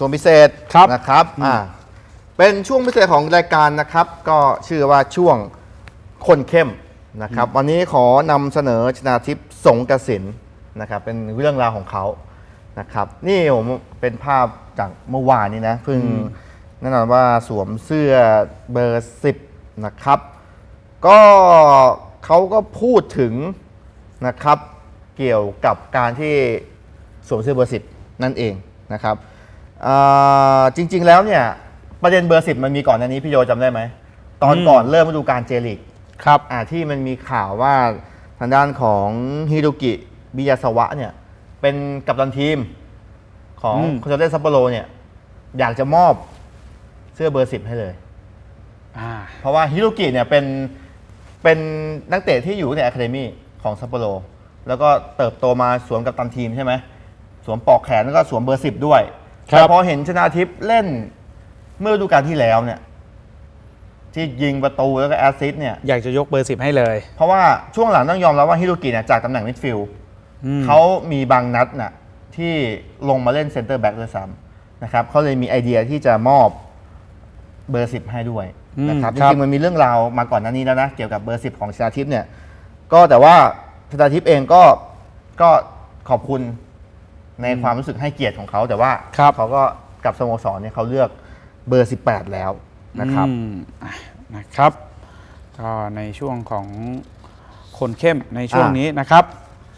ช่วงพิเศษครับนะครับอ่าเป็นช่วงพิเศษของรายการนะครับ ก็ชื่อว่าช่วงคนเข้มนะครับ วันนี้ขอนำเสนอชนาทิพย์สงกสินนะครับเป็นเรื่องราวของเขานะครับ นี่ผมเป็นภาพจากเมื่อวานนี้นะเพิ่งแน่นอนว่าสวมเสื้อเบอร์10นะครับ ก็เขาก็พูดถึงนะครับเกี่ยวกับการที่สวมเสื้อเบอร์10นั่นเองนะครับอ่า จริง ๆ แล้วเนี่ยประเด็นเบอร์10มันมีก่อนหน้านี้พี่โยจำได้ไหม ตอนอืมก่อนเริ่มฤดูกาลเจลิกครับอ่าที่มันมีข่าวว่าทางด้านของฮิโรกิบิยาสวะเนี่ยเป็นกัปตันทีมของอืม โคโชเตซัปโปโรเนี่ยอยากจะมอบเสื้อเบอร์10ให้เลย อ่า เพราะว่าฮิโรกิเนี่ยเป็นเป็นนักเตะที่อยู่ในอะคาเดมี่ของซัปโปโรแล้วก็เติบโตมาสวมกับตันทีมใช่ไหมสวมปลอกแขนแล้วก็สวมเบอร์สิบด้วย ครับ แต่พอเห็นชนาทิพย์เล่นเมื่อฤดูกาลที่แล้วเนี่ย ที่ยิงประตูแล้วก็แอสซิสต์เนี่ย อยากจะยกเบอร์สิบให้เลย เพราะว่าช่วงหลังต้องยอมรับว่าฮิโรกิเนี่ยจากตำแหน่งมิดฟิลด์อืม เขามีบางนัดน่ะที่ลงมาเล่นเซนเตอร์แบ็กด้วยซ้ำนะครับเขาเลยมีไอเดียที่จะมอบเบอร์สิบให้ด้วยนะครับอืจมครับ ริงๆมันมีเรื่องราวมาก่อนหน้านี้แล้วนะเกี่ยวกับเบอร์สิบของชนาทิพย์เนี่ย ก็แต่ว่าชนาทิพย์เองก็ก็ขอบคุณ ในความรู้สึกให้เกียรติของเขาแต่ว่าครับเขาก็กับสโมสรเนี่ยเขาเลือกเบอร์ 18 แล้วนะครับอืมอะนะครับ ก็ในช่วงของคนเข้มในช่วงอะนี้นะครับ